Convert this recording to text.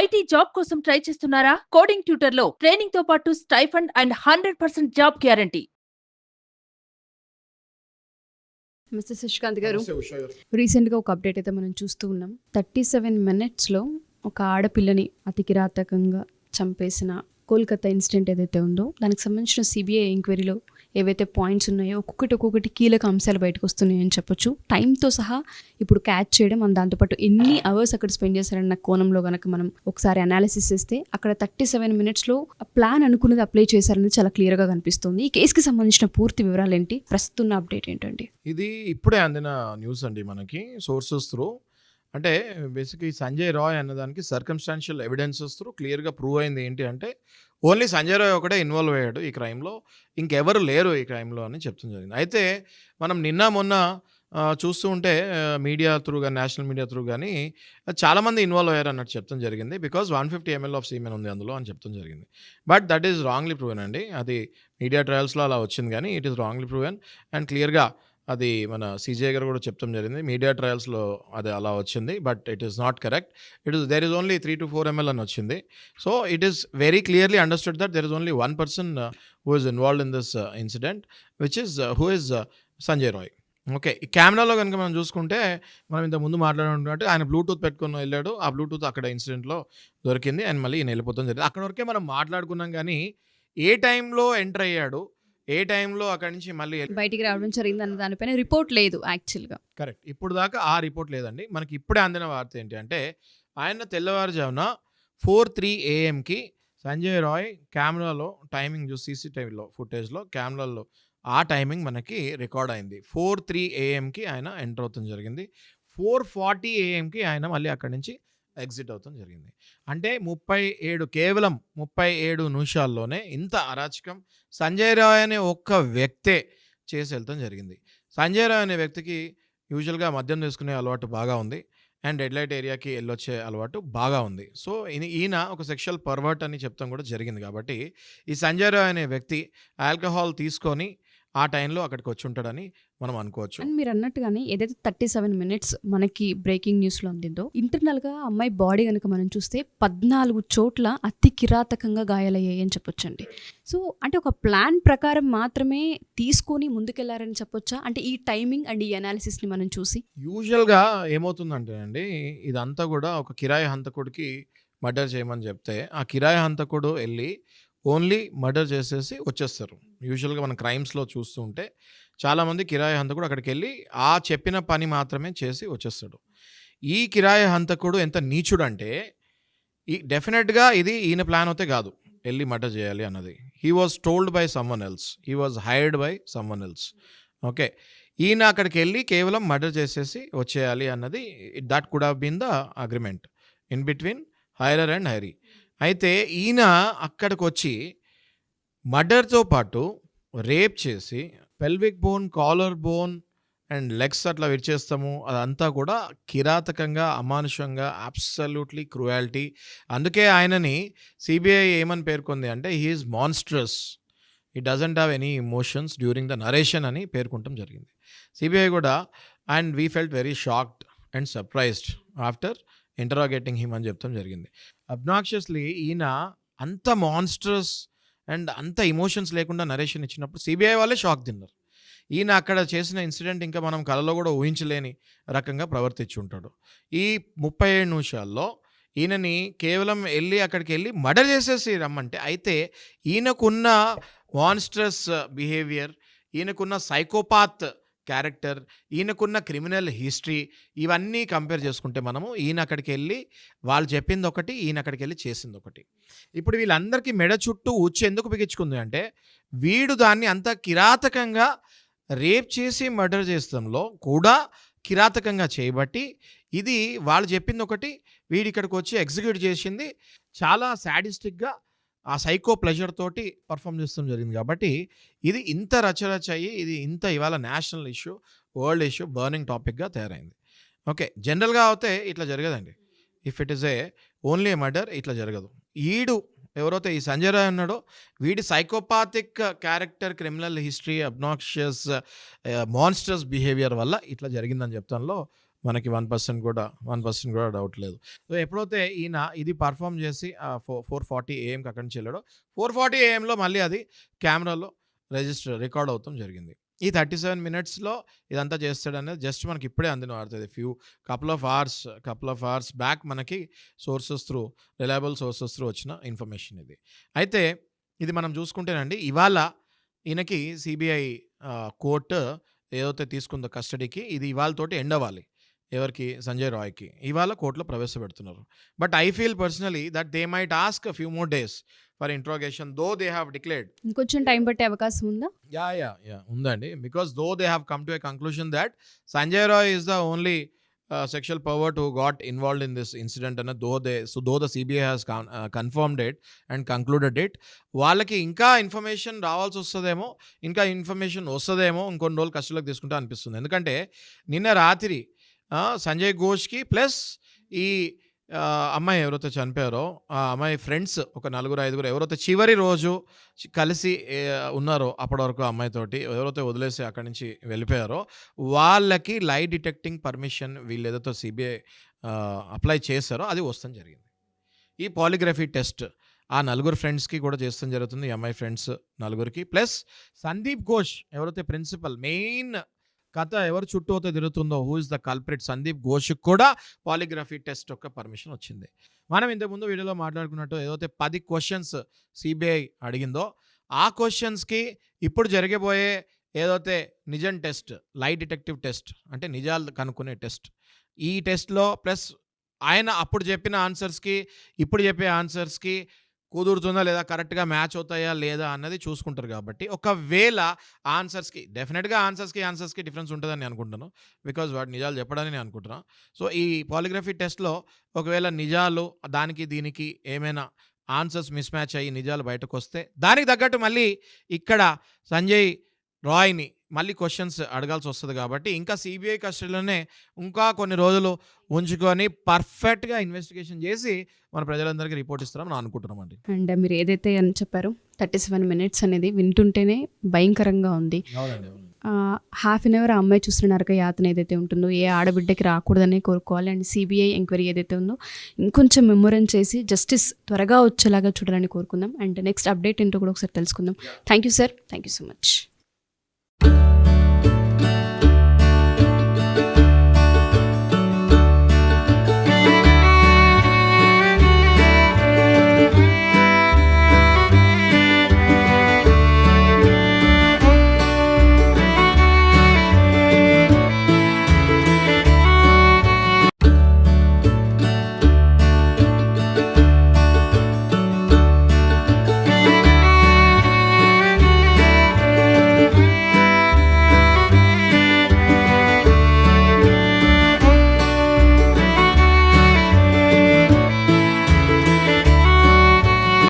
IT job కోసం try చేస్తున్నారా? Coding ట్యూటర్లో ట్రైనింగ్తో పాటు stipend and hundred percent job guarantee. Mister Shashikanth garu garu. రీసెంట్గా ఒక అప్డేట్ అయితే మనం చూస్తూ ఉన్నాం. థర్టీ సెవెన్ మినిట్స్లో ఒక ఆడపిల్లని అతి కిరాతకంగా చంపేసిన కోల్కతా ఇన్సిడెంట్ ఏదైతే ఉందో దానికి సంబంధించిన సిబిఐ ఎంక్వైరీలో ఏవైతే పాయింట్స్ ఉన్నాయో ఒక్కొక్కటి ఒక్కొక్కటి కీలక అంశాలు బయటకు వస్తున్నాయని చెప్పొచ్చు. టైంతో సహా ఇప్పుడు క్యాచ్ చేయడం అండ్ దాంతోపాటు ఎన్ని అవర్స్ అక్కడ స్పెండ్ చేశారన్న కోణంలో కనుక మనం ఒకసారి అనాలిసిస్ చేస్తే అక్కడ థర్టీ సెవెన్ మినిట్స్లో ప్లాన్ అనుకున్నది అప్లై చేశారనేది చాలా క్లియర్గా కనిపిస్తుంది. ఈ కేసుకి సంబంధించిన పూర్తి వివరాలు ఏంటి ప్రస్తుతం అప్డేట్ ఏంటండి? ఇది ఇప్పుడే అందిన న్యూస్ అండి మనకి. సోర్సెస్ త్రూ అంటే బేసిక్ ఈ సంజయ్ రాయ్ అన్నదానికి సర్కమ్స్టాన్షియల్ ఎవిడెన్సెస్ త్రూ క్లియర్గా ప్రూవ్ అయింది ఏంటి అంటే ఓన్లీ సంజయ్ రాయ్ ఒకటే ఇన్వాల్వ్ అయ్యాడు ఈ క్రైమ్లో. ఇంకెవరు లేరు ఈ క్రైమ్లో అని చెప్తుంది జరిగింది. అయితే మనం నిన్న మొన్న చూస్తూ ఉంటే మీడియా త్రూ కానీ నేషనల్ మీడియా త్రూ కానీ చాలామంది ఇన్వాల్వ్ అయ్యారు అన్నట్టు చెప్తాం జరిగింది. Because one fifty ML of semen ఉంది అందులో అని చెప్తాం జరిగింది. But that is wrongly proven అండి. అది మీడియా ట్రయల్స్లో అలా వచ్చింది కానీ it is wrongly proven and క్లియర్గా అది మన సీజే గారు కూడా చెప్తాం జరిగింది. మీడియా ట్రయల్స్లో అది అలా వచ్చింది but it is not correct. It is there is only three to four ML అని వచ్చింది. So it is very clearly understood that there is only one person who is involved in this incident which is who is Sanjay Roy okay ఈ కెమెరాలో కనుక మనం చూసుకుంటే మనం ఇంత ముందు మాట్లాడుకుంటే ఆయన బ్లూటూత్ పెట్టుకొని వెళ్ళాడు. ఆ బ్లూటూత్ అక్కడ ఇన్సిడెంట్లో దొరికింది. అండ్ మళ్ళీ ఈయన వెళ్ళిపోతాం జరిగింది. అక్కడ వరకే మనం మాట్లాడుకున్నాం కానీ ఏ టైంలో ఎంటర్ అయ్యాడు? ఏ టైంలో అక్కడి నుంచి మళ్ళీ బయటికి రావడం జరిగింది అన్న దానిపైన రిపోర్ట్ లేదు యాక్చువల్గా. కరెక్ట్. ఇప్పుడు దాకా ఆ రిపోర్ట్ లేదండి. మనకి ఇప్పుడే అందిన వార్త ఏంటి అంటే ఆయన తెల్లవారుజామున ఫోర్ త్రీ ఏఎంకి సంజయ్ రాయ్ కెమెరాలో టైమింగ్ చూసి సీసీటీవీలో ఫుటేజ్లో కెమెరాలో ఆ టైమింగ్ మనకి రికార్డ్ అయింది. ఫోర్ త్రీ ఏఎంకి ఆయన ఎంటర్ అవుతుంది జరిగింది. ఫోర్ ఫార్టీ ఏఎంకి ఆయన మళ్ళీ అక్కడి నుంచి ఎగ్జిట్ అవుతాం జరిగింది. అంటే ముప్పై ఏడు కేవలం ముప్పై ఏడు నిమిషాల్లోనే ఇంత అరాచకం సంజయ్ రాయ్ అనే ఒక్క వ్యక్తే చేసి వెళ్తాం జరిగింది. సంజయ్ రాయ్ అనే వ్యక్తికి యూజువల్గా మద్యం తీసుకునే అలవాటు బాగా ఉంది. అండ్ రెడ్ లైట్ ఏరియాకి వెళ్ళొచ్చే అలవాటు బాగా ఉంది. సో ఈయన ఈయన ఒక సెక్షువల్ పర్వర్ట్ అని చెప్తాం కూడా జరిగింది కాబట్టి ఈ సంజయ్ రాయ్ అనే వ్యక్తి ఆల్కహాల్ తీసుకొని ఆ టైంలో అక్కడికి వచ్చి ఉంటాడని మనం అనుకోవచ్చు. అండ్ మీరు అన్నట్టుగానే ఏదైతే థర్టీ సెవెన్ మినిట్స్ మనకి బ్రేకింగ్ న్యూస్లో అందిందో ఇంటర్నల్గా అమ్మాయి బాడీ కనుక మనం చూస్తే పద్నాలుగు చోట్ల అతి కిరాతకంగా గాయాలయ్యాయి అని చెప్పొచ్చండి. సో అంటే ఒక ప్లాన్ ప్రకారం మాత్రమే తీసుకొని ముందుకెళ్ళారని చెప్పొచ్చా? అంటే ఈ టైమింగ్ అండ్ ఈ అనాలిసిస్ని మనం చూసి. యూజువల్గా ఏమవుతుందంటే అండి ఇదంతా కూడా ఒక కిరాయి హంతకుడికి మర్డర్ చేయమని చెప్తే ఆ కిరాయి హంతకుడు వెళ్ళి ఓన్లీ మర్డర్ చేసేసి వచ్చేస్తారు. యూజువల్గా మనం క్రైమ్స్లో చూస్తూ ఉంటే చాలామంది కిరాయి హంతకుడు అక్కడికి వెళ్ళి ఆ చెప్పిన పని మాత్రమే చేసి వచ్చేస్తాడు. ఈ కిరాయి హంతకుడు ఎంత నీచుడు అంటే ఈ డెఫినెట్గా ఇది ఈయన ప్లాన్ అయితే కాదు. వెళ్ళి మర్డర్ చేయాలి అన్నది. He was told by someone else. He was hired by someone else. Okay. ఈయన అక్కడికి వెళ్ళి కేవలం మర్డర్ చేసేసి వచ్చేయాలి అన్నది that could have been the agreement. In between hirer and hiree. అయితే ఈయన అక్కడికి వచ్చి మర్డర్తో పాటు రేప్ చేసి pelvic bone collar bone and legs అట్లా విరిచేస్తాము. అదంతా కూడా కిరాతకంగా అమానుషంగా అబ్సల్యూట్లీ క్రుయాలిటీ అందుకే ఆయనని సిబిఐ ఏమని పేర్కొంది అంటే he is monstrous he doesn't have any emotions during the narration అని పేర్కొనటం జరిగింది. సిబిఐ కూడా and we felt very shocked and surprised after interrogating him అని చెప్తాం జరిగింది. అబ్నాక్షియస్లీ ఈయన అంత మాన్స్టర్స్ అండ్ అంత ఇమోషన్స్ లేకుండా నరేషన్ ఇచ్చినప్పుడు సిబిఐ వాళ్ళే షాక్ తిన్నారు. ఈయన అక్కడ చేసిన ఇన్సిడెంట్ ఇంకా మనం కళలో కూడా ఊహించలేని రకంగా ప్రవర్తించి ఉంటాడు ఈ ముప్పై ఏడు నిమిషాల్లో ఈయనని కేవలం వెళ్ళి అక్కడికి వెళ్ళి మర్డర్ చేసేసి రమ్మంటే అయితే ఈయనకున్న మాన్స్ట్రస్ బిహేవియర్ ఈయనకున్న సైకోపాత్ క్యారెక్టర్ ఈయనకున్న క్రిమినల్ హిస్టరీ ఇవన్నీ కంపేర్ చేసుకుంటే మనము ఈయన అక్కడికి వెళ్ళి వాళ్ళు చెప్పింది ఒకటి ఈయన అక్కడికి వెళ్ళి చేసింది ఒకటి ఇప్పుడు వీళ్ళందరికీ మెడ చుట్టూ ఉచ్చి ఎందుకు బిగించుకుంది అంటే వీడు దాన్ని అంత కిరాతకంగా రేప్ చేసి మర్డర్ చేసడంలో కూడా కిరాతకంగా చేయబట్టి ఇది వాళ్ళు చెప్పింది ఒకటి వీడి ఇక్కడికి వచ్చి ఎగ్జిక్యూట్ చేసింది చాలా సాడిస్టిక్గా ఆ సైకో ప్లెజర్ తోటి పర్ఫామ్ చేస్తాం జరిగింది. కాబట్టి ఇది ఇంత రచరచ అయ్యి ఇది ఇంత ఇవాళ national issue world issue burning టాపిక్గా తయారైంది. ఓకే జనరల్గా అయితే ఇట్లా జరగదండి. If it is a only murder ఇట్లా జరగదు. ఈడు ఎవరైతే ఈ సంజయ్ రాయ్ ఉన్నాడో వీడి psychopathic character criminal history obnoxious monsters behaviour వల్ల ఇట్లా జరిగిందని చెప్తానులో మనకి వన్ పర్సెంట్ కూడా వన్ పర్సెంట్ కూడా డౌట్ లేదు. సో ఎప్పుడైతే ఈయన ఇది పర్ఫామ్ చేసి ఫోర్ ఫోర్ ఫార్టీ ఏఎంకి అక్కడి నుంచి వెళ్ళాడో ఫోర్ ఫార్టీ ఏఎంలో మళ్ళీ అది కెమెరాలో రిజిస్టర్ రికార్డ్ అవుతాం జరిగింది. ఈ థర్టీ సెవెన్ మినిట్స్లో ఇదంతా చేస్తాడనేది జస్ట్ మనకి ఇప్పుడే అందిన వాడుతుంది few couple of hours couple of hours back మనకి sources through reliable sources through వచ్చిన ఇన్ఫర్మేషన్ ఇది. అయితే ఇది మనం చూసుకుంటేనండి ఇవాళ ఈయనకి సిబిఐ కోర్టు ఏదైతే తీసుకుందో కస్టడీకి ఇది ఇవాళతోటి ఎండ్ అవ్వాలి. ఎవరికి? సంజయ్ రాయ్కి. ఇవాళ కోర్టులో ప్రవేశపెడుతున్నారు. But I feel personally that they might ask few more days for interrogation though they have declared ఇంకొంచెం టైం పట్టే అవకాశం ఉందా? యా యా యా ఉందండి. Because though they have come to a conclusion that Sanjay Roy is the only sexual power to got involved in this incident అన్న though they so though the CBI has confirmed it and concluded it వాళ్ళకి ఇంకా information రావాల్సి వస్తుందేమో ఇంకా information వస్తుందేమో ఇంకొన్ని రోజులు కష్టంలోకి తీసుకుంటా అనిపిస్తుంది. ఎందుకంటే నిన్న రాత్రి సంజయ్ ఘోష్కి ప్లస్ ఈ ఆ, అమ్మాయి ఎవరైతే చనిపోయారో ఆ అమ్మాయి ఫ్రెండ్స్ ఒక నలుగురు ఐదుగురు ఎవరైతే చివరి రోజు చి- కలిసి ఏ, ఉన్నారో అప్పటి వరకు ఆ అమ్మాయితోటి ఎవరైతే వదిలేసి అక్కడి నుంచి వెళ్ళిపోయారో వాళ్ళకి లై డిటెక్టింగ్ పర్మిషన్ వీళ్ళు ఏదైతే సిబిఐ అప్లై చేశారో అది వస్తాం జరిగింది. ఈ పాలిగ్రఫీ టెస్ట్ ఆ నలుగురు ఫ్రెండ్స్కి కూడా చేస్తాం జరుగుతుంది. ఈ అమ్మాయి ఫ్రెండ్స్ నలుగురికి. ప్లస్ సందీప్ ఘోష్ ఎవరైతే ప్రిన్సిపల్ మెయిన్ కథ ఎవరు చుట్టూ అయితే తిరుగుతుందో who is the culprit Sandeep ఘోష్కి కూడా పాలిగ్రఫీ టెస్ట్ యొక్క పర్మిషన్ వచ్చింది. మనం ఇంతకుముందు వీడియోలో మాట్లాడుకున్నట్టు ఏదైతే పది క్వశ్చన్స్ సిబిఐ అడిగిందో ఆ క్వశ్చన్స్కి ఇప్పుడు జరగబోయే ఏదైతే నిజం టెస్ట్ లై డిటెక్టివ్ టెస్ట్ అంటే నిజాలు కనుక్కునే టెస్ట్ ఈ టెస్ట్లో ప్లస్ ఆయన అప్పుడు చెప్పిన ఆన్సర్స్కి ఇప్పుడు చెప్పే ఆన్సర్స్కి కుదురుతుందా లేదా కరెక్ట్గా మ్యాచ్ అవుతాయా లేదా అన్నది చూసుకుంటారు కాబట్టి ఒకవేళ ఆన్సర్స్కి డెఫినెట్గా ఆన్సర్స్కి ఆన్సర్స్కి డిఫరెన్స్ ఉంటుందని నేను అనుకుంటాను బికాజ్ వాటి నిజాలు చెప్పడానికి నేను అనుకుంటున్నాను సో ఈ పాలిగ్రఫీ టెస్ట్లో ఒకవేళ నిజాలు దానికి దీనికి ఏమైనా ఆన్సర్స్ మిస్ మ్యాచ్ అయ్యి నిజాలు బయటకు వస్తే దానికి తగ్గట్టు మళ్ళీ ఇక్కడ సంజయ్ రాయ్ని మళ్ళీ క్వశ్చన్స్ అడగాల్సి వస్తుంది కాబట్టి ఇంకా సిబిఐ కస్టడీలోనే ఇంకా కొన్ని రోజులు ఉంచుకొని పర్ఫెక్ట్గా ఇన్వెస్టిగేషన్ చేసి మన ప్రజలందరికీ రిపోర్ట్ ఇస్తారని మనం అనుకుంటున్నామండి. అండ్ మీరు ఏదైతే అని చెప్పారో థర్టీ సెవెన్ మినిట్స్ అనేది వింటుంటేనే భయంకరంగా ఉంది. హాఫ్ అన్ అవర్ ఆ అమ్మాయి చూసిన నరక యాతన ఏదైతే ఉంటుందో ఏ ఆడబిడ్డకి రాకూడదని కోరుకోవాలి అండ్ సిబిఐ ఎంక్వైరీ ఏదైతే ఉందో ఇంకొంచెం మెమోరం చేసి జస్టిస్ త్వరగా వచ్చేలాగా చూడాలని కోరుకుందాం. అండ్ నెక్స్ట్ అప్డేట్ ఏంటో కూడా ఒకసారి తెలుసుకుందాం. Thank you sir thank you so much